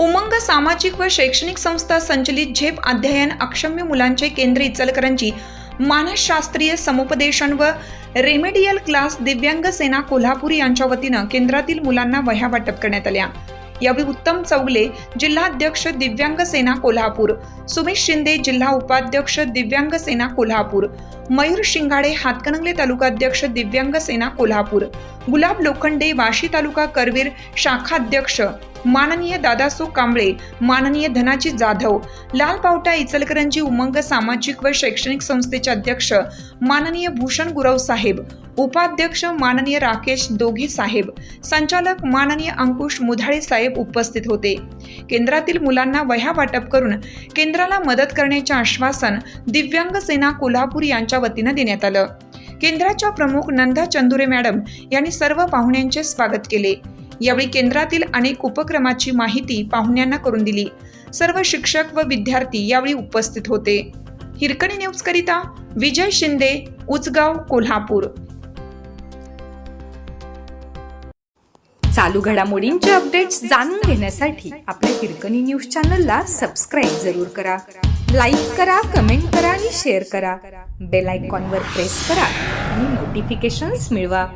उमंग सामाजिक व शैक्षणिक संस्था संचलित झेप अध्ययन अक्षम्य मुलांचे केंद्र इचलकरंजी मानसशास्त्रीय समुपदेशन व रेमेडियल क्लास दिव्यांग सेना कोल्हापूर यांच्या वतीनं केंद्रातील मुलांना वह्या वाटप करण्यात आल्या. यावेळी उत्तम चौगले जिल्हाध्यक्ष दिव्यांग सेना कोल्हापूर सुमेश शिंदे जिल्हा उपाध्यक्ष दिव्यांग सेना कोल्हापूर मयूर शिंगाडे हातकणंगले तालुकाध्यक्ष दिव्यांग सेना कोल्हापूर गुलाब लोखंडे वाशी तालुका करवीर शाखाध्यक्ष माननीय दादासो कांबळे माननीय धनाजी जाधव लाल पावटा इचलकरंजी उमंग सामाजिक व शैक्षणिक संस्थेचे अध्यक्ष माननीय भूषण गुरव साहेब उपाध्यक्ष माननीय राकेश दोघे साहेब संचालक माननीय अंकुश मुधाळे साहेब उपस्थित होते. केंद्रातील मुलांना वह्या वाटप करून केंद्राला मदत करण्याचे आश्वासन दिव्यांग सेना कोल्हापूर यांच्या वतीनं देण्यात आलं. केंद्राच्या प्रमुख नंदा चंदुरे मॅडम यांनी सर्व पाहुण्यांचे स्वागत केले. यावेळी केंद्रातील अनेक उपक्रमाची माहिती पाहुण्यांना करून दिली. सर्व शिक्षक व विद्यार्थी यावेळी उपस्थित होते. हिरकणी न्यूज करिता विजय शिंदे उचगाव कोल्हापूर. चालू घडामोडींचे अपडेट्स जाणून घेण्यासाठी आपल्या हिरकणी न्यूज चॅनलला सबस्क्राईब जरूर करा. लाईक करा कमेंट करा आणि शेअर करा. बेल आयकॉनवर प्रेस करा आणि नोटिफिकेशन्स मिळवा.